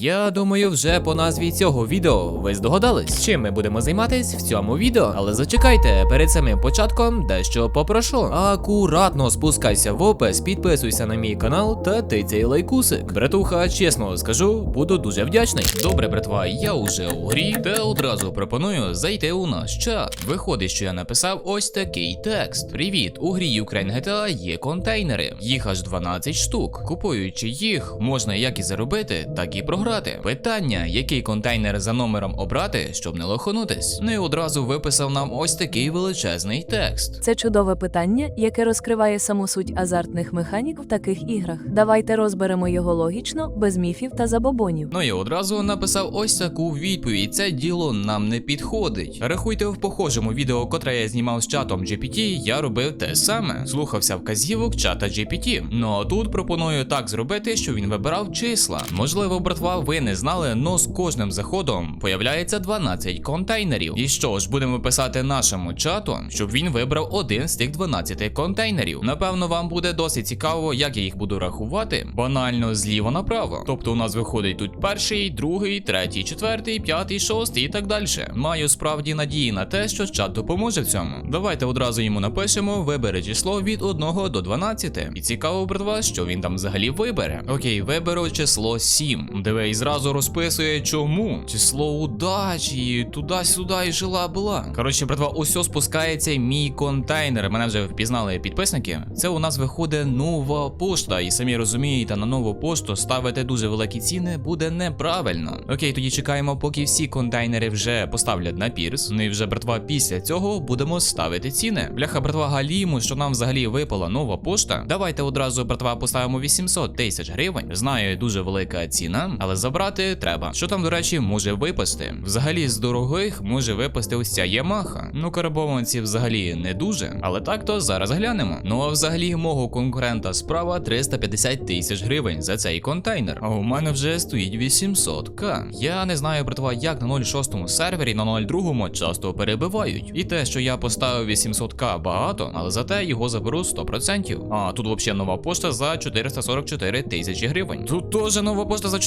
Я думаю, вже по назві цього відео ви здогадались, чим ми будемо займатись в цьому відео. Але зачекайте, перед самим початком дещо попрошу. Акуратно спускайся в опис, підписуйся на мій канал та тицяй лайкусик. Братуха, чесно скажу, буду дуже вдячний. Добре, братва, я уже у грі, та одразу пропоную зайти у наш чат. Виходить, що я написав ось такий текст: Привіт, у грі Ukraine GTA є контейнери. Їх аж 12 штук. Купуючи їх, можна як і заробити, так і програти. Питання, який контейнер за номером обрати, щоб не лоханутись. Ну і одразу виписав нам ось такий величезний текст. Це чудове питання, яке розкриває саму суть азартних механік в таких іграх. Давайте розберемо його логічно, без міфів та забобонів. Ну і одразу написав ось таку відповідь: це діло нам не підходить. Рахуйте в похожому відео, котре я знімав з чатом GPT, я робив те саме. Слухався вказівок чата GPT. Ну а тут пропоную так зробити, що він вибирав числа. Можливо, братва, ви не знали, но з кожним заходом появляється 12 контейнерів. І що ж, будемо писати нашому чату, щоб він вибрав один з тих 12 контейнерів. Напевно, вам буде досить цікаво, як я їх буду рахувати. Банально зліва направо. Тобто у нас виходить тут перший, другий, третій, четвертий, п'ятий, шостий і так далі. Маю справді надії на те, що чат допоможе в цьому. Давайте одразу йому напишемо, вибере число від 1 до 12. І цікаво, братва, що він там взагалі вибере. Окей, виберу число 7. Диви, і зразу розписує чому. Число удачі, туди-сюди і жила була. Коротше, братва, ось спускається мій контейнер. Мене вже впізнали підписники. Це у нас виходить нова пошта. І самі розумієте, на нову пошту ставити дуже великі ціни буде неправильно. Окей, тоді чекаємо, поки всі контейнери вже поставлять на пірс. Ну і вже братва, після цього будемо ставити ціни. Бляха, братва, галіму, що нам взагалі випала нова пошта. Давайте одразу, братва, поставимо 800 тисяч гривень. Знаю, дуже велика ціна, але забрати треба. Що там, до речі, може випасти? Взагалі з дорогих може випасти ось ця Ямаха. Ну, карбованці взагалі не дуже, але так то зараз глянемо. Ну а взагалі мого конкурента справа 350 тисяч гривень за цей контейнер. А у мене вже стоїть 800к. Я не знаю, братва, як на 06 сервері на 02 часто перебивають. І те, що я поставив 800к багато, але зате його заберу 100%. А тут взагалі нова пошта за 444 тисячі гривень. Тут теж нова пошта за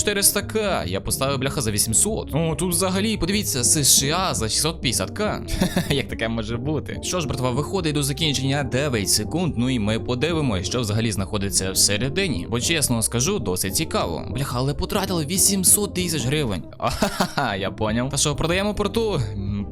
400к. Я поставив бляха за 800. О, тут взагалі, подивіться, США за 650к. Як таке може бути? Що ж, братва, виходить до закінчення 9 секунд. Ну і ми подивимося, що взагалі знаходиться всередині. Бо чесно скажу, досить цікаво. Бляха, але потратили 800 тисяч гривень. Ахаха, я поняв. Та що, продаємо порту?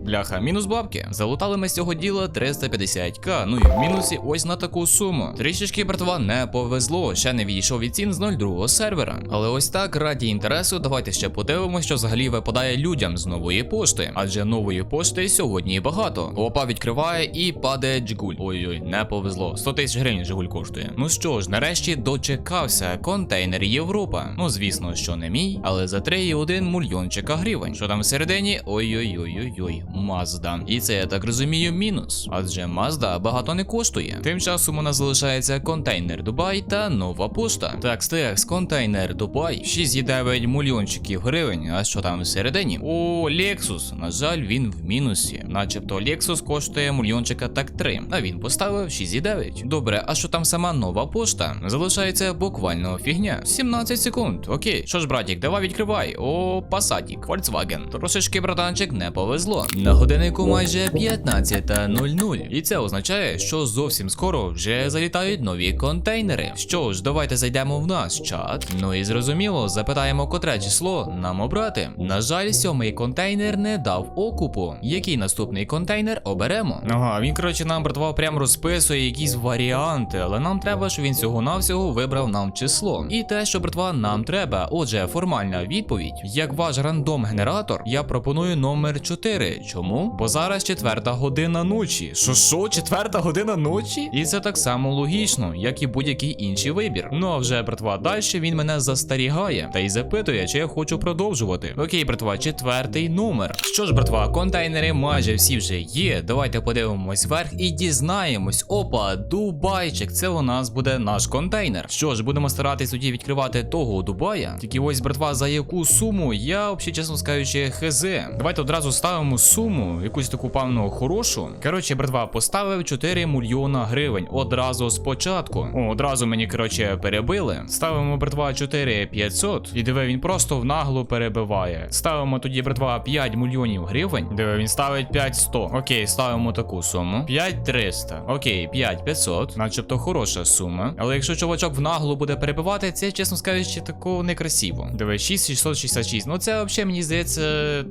Бляха, мінус бабки. Залутали ми з цього діла 350к. Ну і в мінусі ось на таку суму. Трішечки, братва, не повезло. Ще не відійшов від цін з 02 сервера. Але ось так, раді інтересу, давайте ще подивимося, що взагалі випадає людям з нової пошти. Адже нової пошти сьогодні багато. Опа відкриває і падає джигуль. Ой-ой, не повезло. 100 тисяч гривень жигуль коштує. Ну що ж, нарешті дочекався контейнер Європа. Ну звісно, що не мій, але за 3,1 мільйончика гривень. Що там всередині? Ой-ой-ой-ой-ой, Мазда. І це я так розумію, мінус. Адже Мазда багато не коштує. Тим часом у нас залишається контейнер Дубай та нова пошта. Так, стекс, контейнер Дубай. 6,9 мільйончиків гривень. А що там всередині? О, Lexus. На жаль, він в мінусі. Начебто Lexus коштує мільйончика так 3, а він поставив 6,9. Добре, а що там сама нова пошта? Залишається буквально фігня. 17 секунд. Окей. Що ж, братік, давай відкривай. О, Passatік, Volkswagen. Трошечки, братанчик, не повезло. На годиннику майже 15.00. І це означає, що зовсім скоро вже залітають нові контейнери. Що ж, давайте зайдемо в наш чат. Ну і зрозуміло, запитаємо, котре число нам обрати. На жаль, сьомий контейнер не дав окупу. Який наступний контейнер оберемо? Ага, він, коротше, нам братва прям розписує якісь варіанти, але нам треба, щоб він цього навсього вибрав нам число. І те, що братва нам треба. Отже, формальна відповідь. Як ваш рандом-генератор, я пропоную номер 4. Чому? Бо зараз четверта година ночі. Що що, четверта година ночі? І це так само логічно, як і будь-який інший вибір. Ну а вже братва, далі він мене застерігає та й запитує, чи я хочу продовжувати. Окей, братва, четвертий номер. Що ж, братва, контейнери майже всі вже є. Давайте подивимось вверх і дізнаємось. Опа, Дубайчик, це у нас буде наш контейнер. Що ж, будемо старатись тоді відкривати того Дубая. Тільки ось, братва, за яку суму я, взагалі, чесно скажучи, хз. Давайте одразу ставимо суму. Суму, якусь таку певну хорошу. Коротше, братва, поставив 4 мільйона гривень одразу спочатку. О, одразу мені, коротше, перебили. Ставимо, братва, 4 500. І диви, він просто в наглу перебиває. Ставимо тоді, братва, 5 мільйонів гривень. Диви, він ставить 5 100. Окей, ставимо таку суму. 5 300. Окей, 5 500. Начебто хороша сума. Але якщо чувачок в наглу буде перебивати, це, чесно скажучи, тако некрасиво. Диви, 6 666. Ну це взагалі мені здається,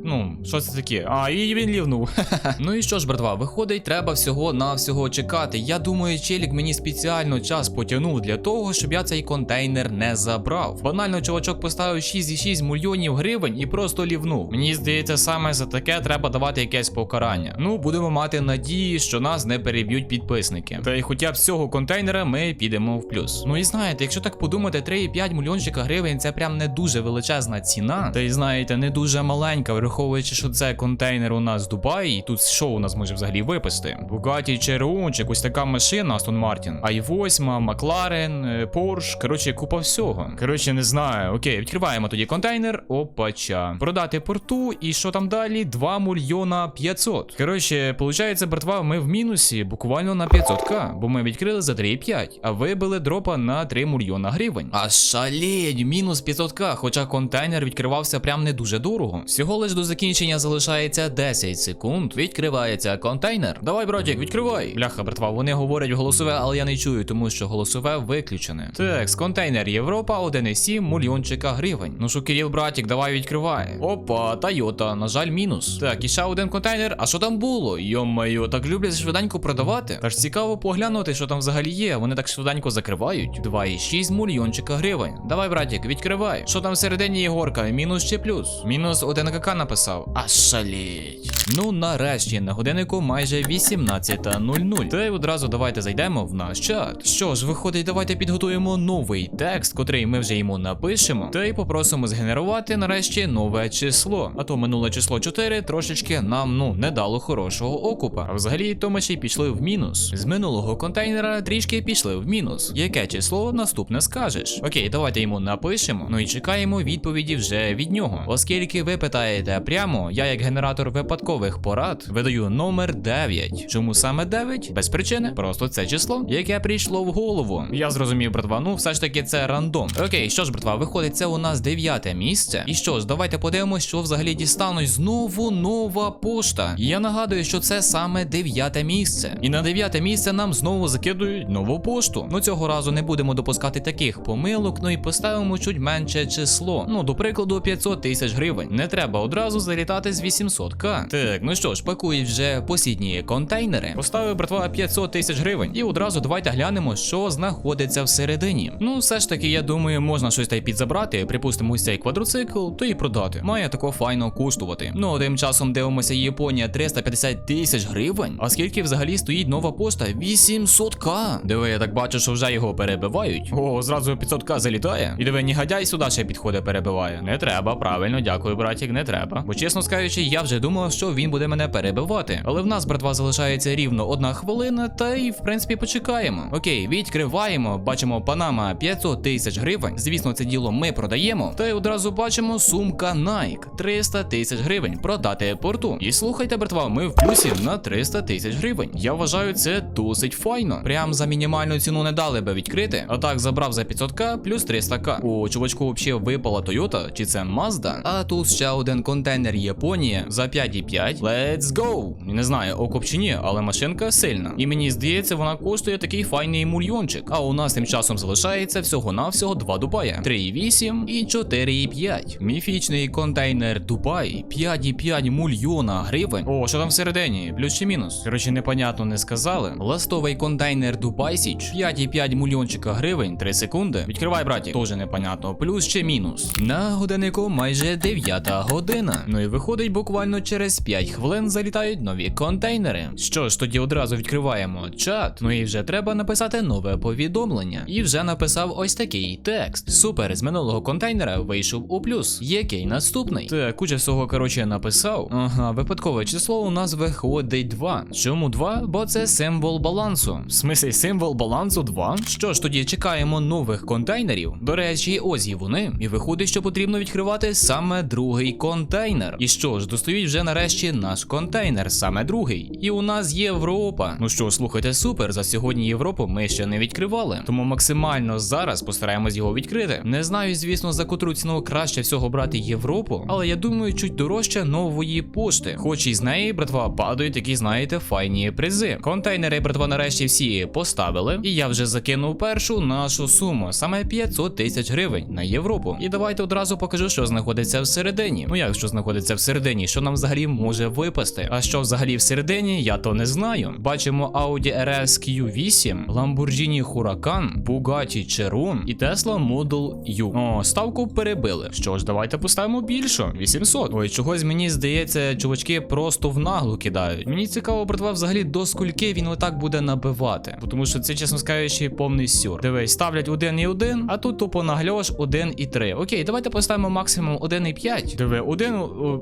ну, що це таке? А, і він лівнув. ну і що ж, братва, виходить, треба всього на всього чекати. Я думаю, челік мені спеціально час потягнув для того, щоб я цей контейнер не забрав. Банально чувачок поставив 6,6 мільйонів гривень і просто лівнув. Мені здається, саме за таке треба давати якесь покарання. Ну, будемо мати надії, що нас не переб'ють підписники. Та й хоча б цього контейнера ми підемо в плюс. Ну і знаєте, якщо так подумати, 3,5 мільйончика гривень це прям не дуже величезна ціна. Та й знаєте, не дуже маленька, враховуючи, що це контейнер у нас в Дубаї, і тут що у нас може взагалі випасти? Bugatti ЧРУ, чи якась така машина Aston Martin, i8, Макларен, Porsche, коротше, купа всього. Коротше, не знаю. Окей, відкриваємо тоді контейнер. Опача. Продати порту, і що там далі? 2 мільйона 500. Коротше, получається, братва, ми в мінусі буквально на 500к, бо ми відкрили за 3,5, а вибили дропа на 3 мільйона гривень. А шалеть, мінус 500к, хоча контейнер відкривався прям не дуже дорого. Всього лиш до закінчення залишається 10 секунд. Відкривається контейнер. Давай, братик, відкривай. Бляха, братва, вони говорять голосове, але я не чую, тому що голосове виключене. Так, з контейнер Європа 1,7 мільйончика гривень. Ну що, Кирил, братик, давай відкривай. Опа, Тойота, на жаль, мінус. Так, і ще один контейнер. А що там було? Йо-моє, так люблять швиденько продавати. Та ж цікаво поглянути, що там взагалі є. Вони так швиденько закривають. 2,6 мільйончика гривень. Давай, братик, відкривай. Що там всередині Єгорка? Мінус чи плюс? Мінус 1 КК написав. А шаліть. Ну, нарешті, на годиннику майже 18.00. Та й одразу давайте зайдемо в наш чат. Що ж, виходить, давайте підготуємо новий текст, котрий ми вже йому напишемо, та й попросимо згенерувати нарешті нове число. А то минуле число 4 трошечки нам ну не дало хорошого окупа. А взагалі, то ми ще й пішли в мінус. З минулого контейнера трішки пішли в мінус. Яке число наступне скажеш? Окей, давайте йому напишемо. Ну і чекаємо відповіді вже від нього. Оскільки ви питаєте прямо, я як генератор випадкових порад видаю номер 9. Чому саме 9? Без причини, просто це число, яке прийшло в голову. Я зрозумів, братва, ну все ж таки це рандом. Окей, що ж, братва, виходить, це у нас дев'яте місце. І що ж, давайте подивимось, що взагалі дістануть знову нова пошта. Я нагадую, що це саме дев'яте місце. І на дев'яте місце нам знову закидують нову пошту. Ну цього разу не будемо допускати таких помилок, ну і поставимо чуть менше число. Ну, до прикладу, 500 тисяч гривень. Не треба одразу залітати з 800к. Так, ну що ж, пакують вже посідні контейнери. Поставив братва 500 тисяч гривень. І одразу давайте глянемо, що знаходиться всередині. Ну, все ж таки, я думаю, можна щось та й підзабрати. Припустимо, ось цей квадроцикл, то і продати. Має тако файно коштувати. Ну, тим часом дивимося Японія 350 тисяч гривень. А скільки взагалі стоїть нова пошта? 800к. Диви, я так бачу, що вже його перебивають. О, зразу 500к залітає. І диви, негодяй сюди ще підходить, перебиває. Не треба, правильно, дякую, братік, не треба. Бо чесно скажучи, я вже думав, що він буде мене перебивати. Але в нас, братва, залишається рівно одна хвилина, та й в принципі почекаємо. Окей, відкриваємо. Бачимо Панама 500 тисяч гривень. Звісно, це діло ми продаємо. Та й одразу бачимо сумка Nike 300 тисяч гривень. Продати порту. І слухайте, братва, ми в плюсі на 300 тисяч гривень. Я вважаю це досить файно. Прям за мінімальну ціну не дали би відкрити. А так забрав за 500к плюс 300к. У чувачку взагалі випала Toyota, чи це Mazda. А тут ще один контейнер Японія за 5,5. Let's go! Не знаю, окоп чи ні, але машинка сильна. І мені здається, вона коштує такий файний мульйончик. А у нас тим часом залишається всього-навсього два Дубая: 3,8 і 4,5. Міфічний контейнер Дубай 5,5 мільйона гривень. О, що там всередині? Плюс чи мінус? Коротше, непонятно не сказали. Ластовий контейнер Дубай Січ 5,5 мільйончика гривень, 3 секунди. Відкривай, браті. Тоже непонятно. Плюс чи мінус. На годиннику майже 9 година. Ну і виходить, буквально через 5 хвилин залітають нові контейнери. Що ж, тоді одразу відкриваємо чат. Ну і вже треба написати нове повідомлення. І вже написав ось такий текст. Супер, з минулого контейнера вийшов у плюс. Який наступний? Так, куча всього, коротше, написав. Ага, випадкове число у нас виходить 2. Чому 2? Бо це символ балансу. В смислі, символ балансу 2? Що ж, тоді чекаємо нових контейнерів. До речі, ось і вони. І виходить, що потрібно відкривати саме другий контейнер. І що ж, достають вже нарешті нарешті наш контейнер, саме другий. І у нас Європа. Ну що, слухайте, супер. За сьогодні Європу ми ще не відкривали. Тому максимально зараз постараємось його відкрити. Не знаю, звісно, за котру ціну краще всього брати Європу, але я думаю, чуть дорожче нової пошти. Хоч і з неї, братва, падають такі, знаєте, файні призи. Контейнери, братва, нарешті всі поставили. І я вже закинув першу нашу суму, саме 500 тисяч гривень на Європу. І давайте одразу покажу, що знаходиться всередині. Ну як що знаходиться всередині, що нам взагалі може випасти? А що взагалі всередині, я то не знаю. Бачимо Audi RS Q8, Lamborghini Huracan, Bugatti Chiron і Tesla Model U. О, ставку перебили. Що ж, давайте поставимо більше. 800. Ой, чогось мені здається, чувачки просто в наглу кидають. Мені цікаво, братва, взагалі до скільки він отак буде набивати. Тому що це, чесно скажучи, повний сюр. Дивись, ставлять 1 і 1, а тут тупо нагльош 1 і 3. Окей, давайте поставимо максимум 1 і 5. Диви, 1,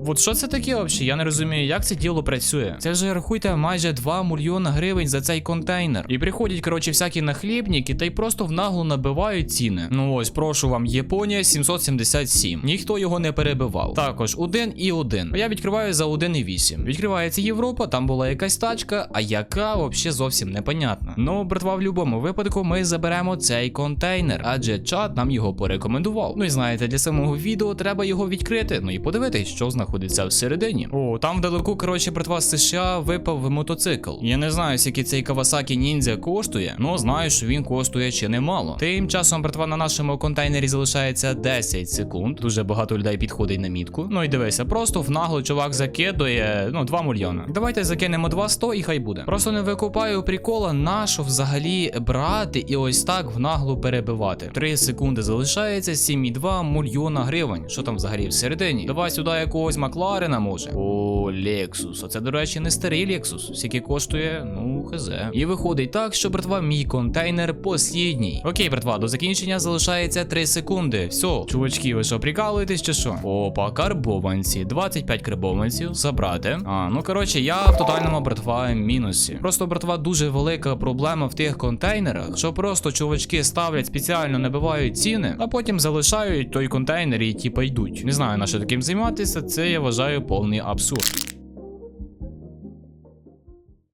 от що це таке взагалі? Не розумію, як це діло працює. Це вже рахуйте майже 2 мільйона гривень за цей контейнер. І приходять, коротше, всякі нахлібники та й просто в наглу набивають ціни. Ну ось, прошу вам, Японія 777. Ніхто його не перебивав. Також 1 і 1. Я відкриваю за 1 і 8. Відкривається Європа, там була якась тачка, а яка взагалі зовсім непонятна. Ну, братва, в будь-якому випадку ми заберемо цей контейнер, адже чат нам його порекомендував. Ну і знаєте, для самого відео треба його відкрити, ну і подивитись, що знаходиться всередині. Там вдалеку, коротше, братва з США випав мотоцикл. Я не знаю, скільки цей Kawasaki Ninja коштує, але знаю, що він коштує чи немало. Тим часом, братва, на нашому контейнері залишається 10 секунд. Дуже багато людей підходить на мітку. Ну і дивися, просто в нагло чувак закидує ну 2 мільйони. Давайте закинемо 200 і хай буде. Просто не викупаю прикола, на що взагалі брати і ось так в наглу перебивати. 3 секунди залишається 7,2 мільйона гривень. Що там взагалі всередині? Давай сюди якогось Макларена може. О, Lexus. Оце, до речі, не старий Lexus. Скільки коштує? Ну, хз. І виходить так, що братва, мій контейнер послідній. Окей, братва, до закінчення залишається 3 секунди. Все, чувачки, ви що, прикалуєтесь чи що? Опа, карбованці. 25 карбованців. Забрати. А, ну коротше, я в тотальному братва мінусі. Просто братва дуже велика проблема в тих контейнерах, що просто чувачки ставлять спеціально набивають ціни, а потім залишають той контейнер і типа йдуть. Не знаю на що таким займатися. Це я вважаю повний абсурд. pessoa.